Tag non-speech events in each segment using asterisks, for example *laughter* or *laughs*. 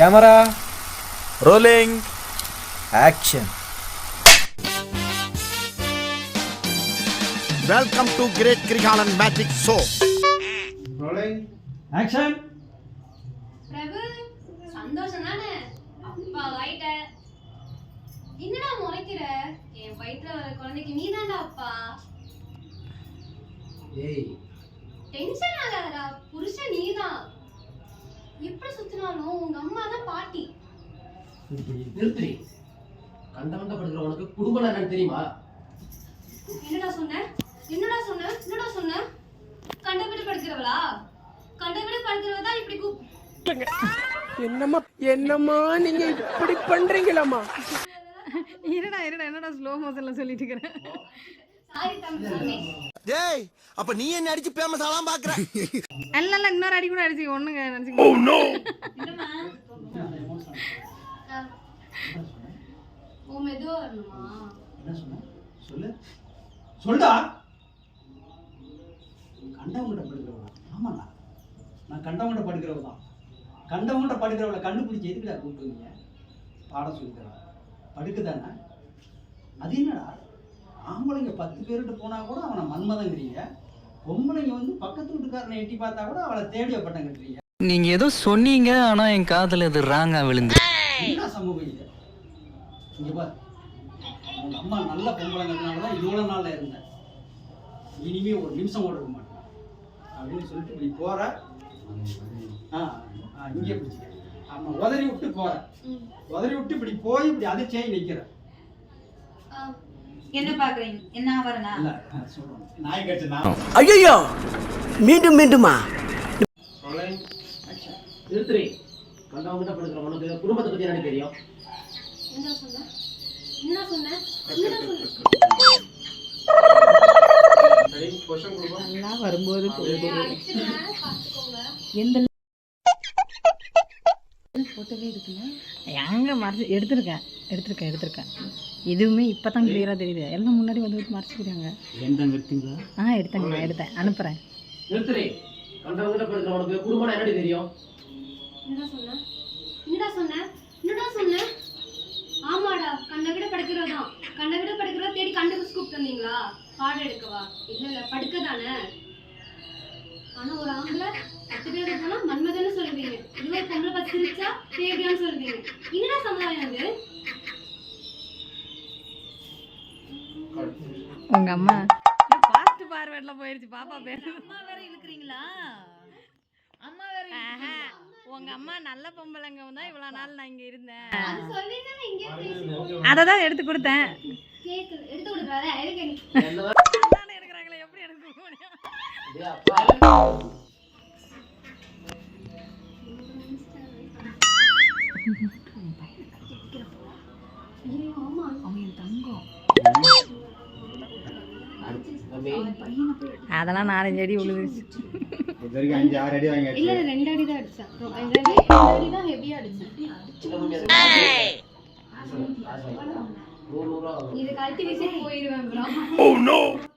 Camera rolling action welcome to great Kirikalan magic show action Prabhu சந்தோஷம் தானே? அப்பா வாயிட்ட. என்னடா முறைக்கிற? என் வயித்துல வர குழந்தைக்கு நீ அப்பா. ஏய். டென்ஷன் ஆகாதடா. புருஷன் நீதான். எப்படி சுத்தினாலும் உங்க அம்மா தான் பாட்டி. நிறுத்தி கண்ட கண்ட படுக்கிறவனுக்கு குடும்பம் என்னன்னு தெரியுமா? என்னடா சொன்ன? என்னடா சொன்ன? என்னடா சொன்ன? கண்டபடி படுக்கிறவளா? கண்டபடி படுக்கிறவ தான் இப்படி கூப் என்னம்மா? என்னம்மா நீங்க இப்படி பண்றீங்களாம்மா? *laughs* இருடா இருடா என்னடா ஸ்லோ மோஷன்ல சொல்லிட்டு இருக்கிறேன் டேய் அப்ப நீ என்ன அடிச்சு ஃபேமஸ் ஆலாம் பாக்குற? அல்ல இல்ல இன்னொரு அடி கூட அடிச்சு ஒண்ணுங்க நினைச்சுக்க ஓ மெதுவா வரணுமா? என்ன சொன்ன? சொல்லு. சொல்டா. கண்டவங்கிட்ட படுக்கிறவளா? ஆமாண்ணா. நான் கண்டவங்கிட்ட படுக்கிறவ தான். கண்டவங்கிட்ட படுக்கிறவளை கண்டுபிடிச்சி எதுக்குடா கூப்பிட்டுவீங்க பாடம் சொல்லித்தரா. படுக்குதானே? அது என்னடா? ஆம்பளைங்க பத்து பேர்கிட்ட போனால் கூட அவனை மன்மதங்கிறீங்க. பொம்பளைங்க வந்து பக்கத்து வீட்டுக்காரனை எட்டி பார்த்தா கூட அவளை தேடி பட்டங்கிறீங்க நீங்க ஏதோ சொன்னீங்க ஆனா என் காதுல இது ராங்கா விழுந்து. என்ன சமூகம் இது? இங்க பார். உங்க அம்மா நல்ல பொம்பளைங்கிறதுனால தான் இவ்வளோ நாள்ல இருந்தேன் இனிமே ஒரு நிமிஷம் கூட இருக்க மாட்டேன். அப்படின்னு சொல்லிட்டு இப்படி போற. ஆ ஆ, இங்கே பிடிச்சிக்க. ஆமா உதறி விட்டு போற. உதறி விட்டு இப்படி போய் இப்படி அதிர்ச்சியாகி நிக்கிற. என்ன பாக்குறீங்க என்ன சொல்றேன் நாய் கட்டுனா? ஐயோ மீண்டும் மீண்டுமா? நிறுத்தி கண்டவங்கிட்ட படுக்கிறவனுக்கு குடும்பத்தை பத்தி என்னன்னு தெரியும். என்னடா சொன்ன? என்ன சொன்ன? என்னடா சொன்ன? நல்லா வரும்போது எந்த போட்டோவே இருக்குல்ல எங்க மறைச்சு எடுத்திருக்கேன் எடுத்திருக்கேன் எடுத்திருக்கேன். இதுவுமே இப்பதான் கிளியரா தெரியுது. எல்லாம் முன்னாடி வந்து விட்டு மறைச்சிக்கிறாங்க ஆ எடுத்தேங்க எடுத்தேன். என்னன்னு தெரியும்? ஆமாடா விட படுக்கிறதான் கண்ட விட படுக்கிறதா தேடி கண்டுபிடிச்சு கூப்பிட்டு வந்தீங்களா? பாடம் எடுக்கவா? இல்ல இல்ல படுக்க தானே? ஆனா ஒரு ஆம்பளை பத்து பேர் போனா மன்மதன்னு சொல்லுவீங்க. இதுவே பொம்பளை பத்து சிரிச்சா தேவையான்னு சொல்லுவீங்க. என்னடா சமுதாயம் அது? உங்க அம்மா. பாஸ்ட் பார்வேர்ட்ல போயிருச்சு பாப்பா பேரு. அம்மா வேற இழுக்கிறீங்களா? அம்மா வேற உங்க அம்மா நல்ல பொம்பளைங்க தான் இவ்வளவு நாள் நான் இங்க இருந்தேன். அது சொல்லிட்டு இங்கே பேசி அதை தான் எடுத்து கொடுத்தேன். எடுத்து கொடுக்குறாரு எடுக்கிறாங்களே எப்படி எடுக்க முடியும்? அதெல்லாம் நாலஞ்சு அடி விழுந்துருச்சு. இல்ல இல்ல ரெண்டு அடி தான் அடிச்சேன். ரெண்டு அடி ஹெவியா அடிச்சேன்.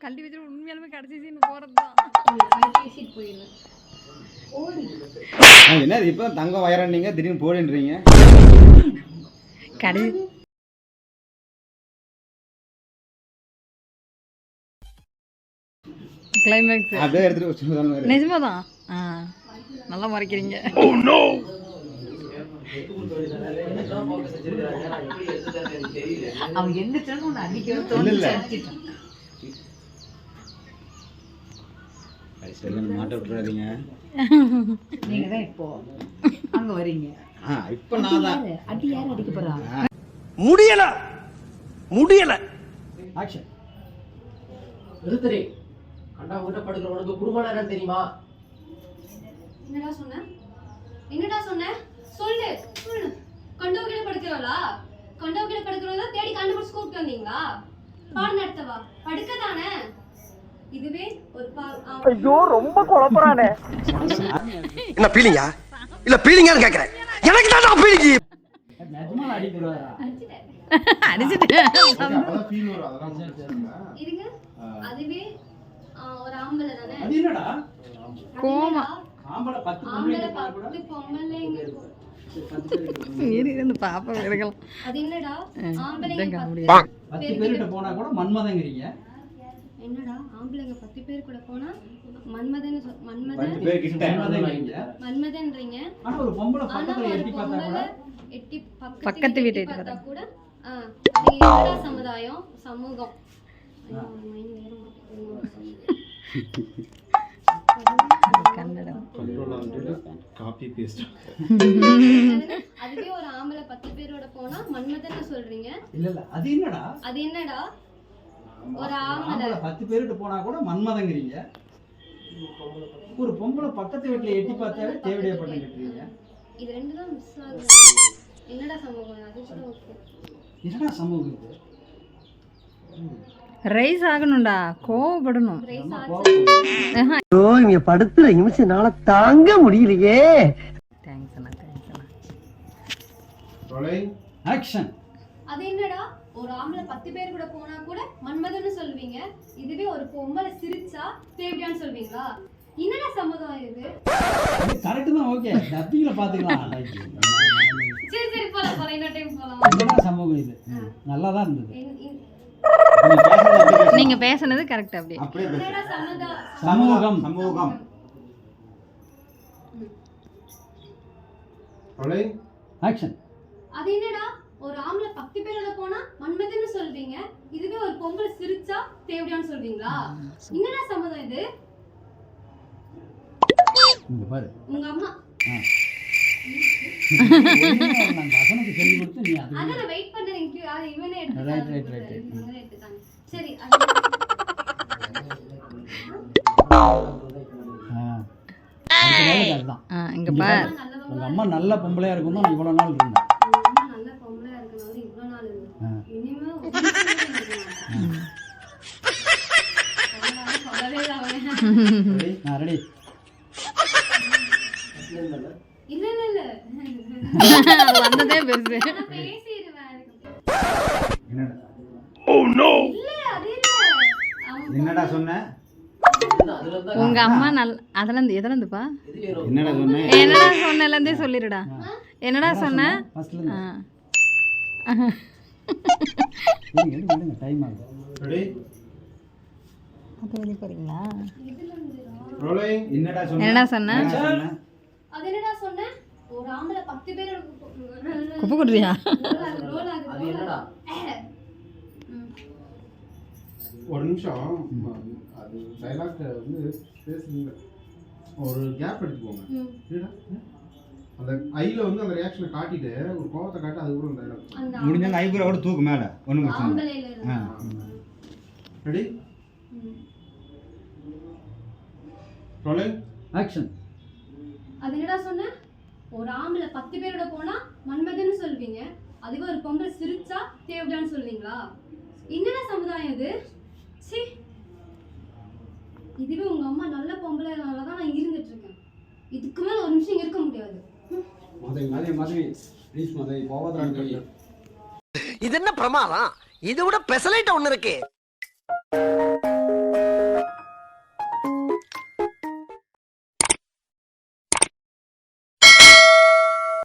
கழட்டி உண்மையாலுமே கடைசி சீன் போறது தான். கழட்டி வீசிட்டு போயிடுவேன் என்ன இப்போ தங்கம் வயரன்னீங்க திடீர்னு போடுன்றீங்க? கடைசி கிளைமேக்ஸ் அப்படியே எடுத்துட்டு நிஜமாதான்? ஆ நல்லா மறைக்கிறீங்க. தெரியல. அவன் எந்திரிச்சாலும் உன்னை அடிக்கவே இல்ல, தோணுச்சு இல்ல. அடிச்சிட்டான். மாட்ட விட்டுறாதீங்க. நீங்க தான் இப்போ அங்க வரீங்க. இப்போ நான் தான். யாரு? அடி யார் அடிக்க போறா? முடியல. முடியல. ஆக்ஷன் கண்டவங்கிட்ட படுக்கிறவனுக்கு குடும்பம் என்னன்னு தெரியுமா? என்னடா சொன்ன? என்னடா சொன்ன? சொல்லு சொல்லு. கண்டவ கிட்ட படுக்கிறவளா? கண்டவ கிட்ட படுக்கிறவளா தேடி கண்டுபிடிச்சு கூப்பிட்டு வந்தீங்களா? பாடம் நடத்தவா? படுக்க தானே இதுவே ஒரு ஐயோ ரொம்ப குழப்பறானே. என்ன பீலிங்கா இல்ல பீலிங்கான்னு கேக்குறேன். எனக்கு தான் பீலிங்கி அதுவே ஒரு ஆம்பளை தானே? அது என்னடா? கோமா ஆம்பளை பத்து ஆம்பளை பொம்பளைங்க. போனா கூட இருந்து பாப்பா இருக்கலாம் அது என்னடா? ஆம்பளைங்க இதான் பத்து- காமெடி பத்து பேர்கிட்ட போனா கூட மன்மதங்கிறீங்க. என்னடா? ஆம்பளைங்க பத்து பேர் கூட போனா மன்மதன் மன்மதன் மன்மதன்றீங்க. ஆனா ஒரு பொம்பளை பக்கத்துல எட்டி பார்த்தா கூட பொம்பளை எட்டி பக்கத்து வீட்டு பார்த்தா கூட என்னடா சமுதாயம்? சமூகம். ஐயோ, mind வேற மாட்டேங்குது. கன்னடம்? அதுவே ஒரு ஆம்பளை பத்து பேரோட போனா மன்மதன் சொல்றீங்க. இல்ல இல்ல அது என்னடா? அது என்னடா? ஒரு ஆம்பளை பத்து பேர்கிட்ட போனா கூட மன்மதங்கிறீங்க. ஒரு பொம்பளை பக்கத்து வீட்டுல எட்டி பார்த்தாவே தேவடியா பட்டம் கட்டுறீங்க இது ரெண்டு தான் மிஸ் ஆகுது. என்னடா சமூகம்? அது என்னடா சமூகம் இது? ரைஸ் ஆகணும்டா. கோவப்படணும். இங்க படுத்துற நிமிஷம்னால தாங்க முடியலையே. தேங்க்ஸ் அண்ணா தேங்க்ஸ் அண்ணா. ஆக்ஷன் அது என்னடா? ஒரு ஆம்பளை பத்து பேர் கூட போனா கூட மன்மதன்னு சொல்லுவீங்க. இதுவே ஒரு பொம்பளை சிரிச்சா தேவையான்னு சொல்வீங்களா என்னடா சம்மதம் இது? கரெக்ட் தான் ஓகே டப்பிங்ல பாத்துக்கலாம். சரி சரி போலாம். போலாம் இன்னொரு டைம் போலாம். என்னடா சமூகம் இது? நல்லா தான் இருந்தது. நீங்க பேசுனது கரெக்ட் அப்படியே. சமூகம். சமூகம். ஆக்ஷன் அது என்னடா? ஒரு ஆம்பளை பத்து பேரோட போனா மன்மதன்னு சொல்வீங்க இதுவே ஒரு பொம்பளை சிரிச்சா தேவையான்னு சொல்வீங்களா என்னடா சம்மதம் இது? இங்க பாரு. உங்க அம்மா. *laughs* நான் வசனுக்கு சொல்லி கொடுத்து நீ அது அதான் வெயிட் பண்ணேன். எனக்கு அது இவனே எடுத்துட்டாங்க சரி இங்க பார். உங்க அம்மா நல்ல பொம்பளையா இருக்கும் தான் இவ்வளவு நாள் இருந்தேன். அம்மா நல்ல *laughs* என்னடா சொன்ன? உங்க அம்மா நல் அதுல இருந்து எதுல இருந்துப்பா என்னடா சொன்ன? என்னடா சொன்னல இருந்தே சொல்லிடுடா என்னடா சொன்ன? அது வெளிய போறீங்களா? என்னடா சொன்ன? என்னடா சொன்ன? என்னடா சொன்ன? அது என்னடா சொன்ன? ஒரு ஆம்பளை பத்து பேர் குப்பை கொடுறியா ரோல் ஆகுது அது என்னடா? ஒரு நிமிஷம். அது டைலாக் வந்து பேசுறீங்க. ஒரு கேப் எடுத்துக்கோங்க? அந்த ஐல வந்து அந்த ரியாக்ஷனை காட்டிட்டு ஒரு கோவத்தை காட்டி அதுக்கப்புறம் டைலாக் அந்த முடிஞ்சவங்க ஐபுரோ கூட தூக்கு மேல. ஒண்ணும் பிரச்சனை ரெடி ம். ரோலிங் ஆக்ஷன் அது என்னடா சொன்ன? ஒரு ஆம்பளை பத்து பேரோட போனா மன்மதன்னு சொல்வீங்க. அதுவே ஒரு பொம்பளை சிரிச்சா தேவடான்னு சொல்வீங்களா? என்னடா சமுதாயம் இது? சி. இதுவே உங்க அம்மா நல்ல பொம்பளைனால தான் நான் இருந்துட்டு இருக்கேன் இதுக்கு மேல ஒரு நிமிஷம் இங்க இருக்க முடியாது. மதுரை மதுரை மதுரை. ப்ளீஸ் மதுரை. போவாதான் இது என்ன பிரமாதம்? இதை விட பெசலைட்ட ஒண்ணு இருக்கு.